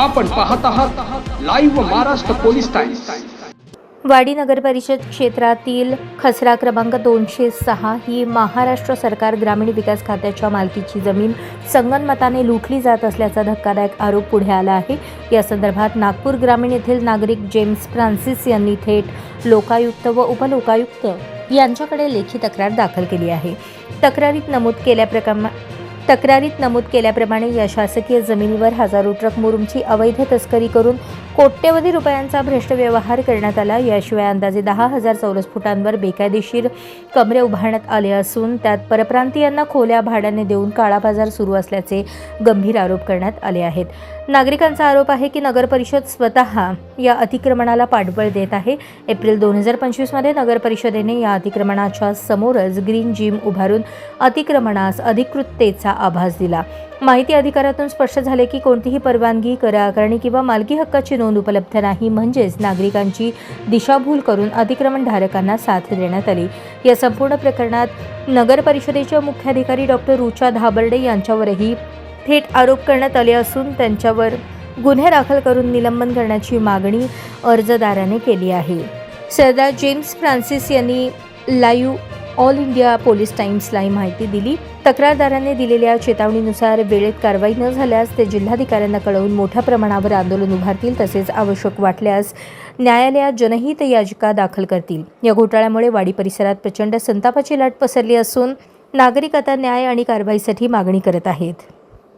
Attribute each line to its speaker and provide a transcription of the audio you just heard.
Speaker 1: आपण पाहत आहात लाईव्ह महाराष्ट्र पोलीस टाइम्स
Speaker 2: वाडी नगर परिषद क्षेत्रातील खसरा क्रमांक दोनशे सहा ही महाराष्ट्र सरकार ग्रामीण विकास खात्याच्या मालकीची जमीन संगनमताने लुटली जात असल्याचा धक्कादायक आरोप पुढे आला आहे. या संदर्भात नागपूर ग्रामीण येथील नागरिक जेम्स फ्रान्सिस यांनी थेट लोकायुक्त व उपलोकायुक्त यांच्याकडे लेखी तक्रार दाखल केली आहे. तक्रारीत नमूद केल्याप्रकारे तक्रारीत नमूद केल्याप्रमाणे या शासकीय जमिनीवर हजारो ट्रक मुरुमची अवैध तस्करी करून कोट्यवधी रुपयांचा भ्रष्ट व्यवहार करण्यात आला. याशिवाय अंदाजे दहा हजार चौरस फुटांवर बेकायदेशीर कमरे उभारण्यात आले असून त्यात परप्रांतीयांना खोल्या भाड्याने देऊन काळा बाजार सुरू असल्याचे गंभीर आरोप करण्यात आले आहेत. नागरिकांचा आरोप आहे की नगर परिषद स्वतः या अतिक्रमणाला पाठबळ देत आहे. एप्रिल दोन हजार पंचवीसमध्ये नगर परिषदेने या अतिक्रमणाच्या समोरच ग्रीन जिम उभारून अतिक्रमणास अधिकृततेचा आभास दिला. माहिती अधिकारातून स्पष्ट झाले की कोणतीही परवानगी कर आकारणी किंवा मालकी हक्काची नोंद उपलब्ध नाही. म्हणजेच नागरिकांची दिशाभूल करून अतिक्रमणधारकांना साथ देण्यात आली. या संपूर्ण प्रकरणात नगर परिषदेच्या मुख्याधिकारी डॉक्टर रुचा धाबर्डे यांच्यावरही थेट आरोप करण्यात आले असून त्यांच्यावर गुन्हे दाखल करून निलंबन करण्याची मागणी अर्जदाराने केली आहे. सरदार जेम्स फ्रान्सिस यांनी लाईव्ह ऑल इंडिया पोलीस टाइम्सला ही माहिती दिली. तक्रारदाराने दिलेल्या चेतावणीनुसार वेळेत कारवाई न झाल्यास ते जिल्हाधिकाऱ्यांना कळवून मोठ्या प्रमाणावर आंदोलन उभारतील तसेच आवश्यक वाटल्यास न्यायालयात जनहित याचिका दाखल करतील. या घोटाळ्यामुळे वाडी परिसरात प्रचंड संतापाची लाट पसरली असून नागरिक आता न्याय आणि कारवाईसाठी मागणी करत आहेत.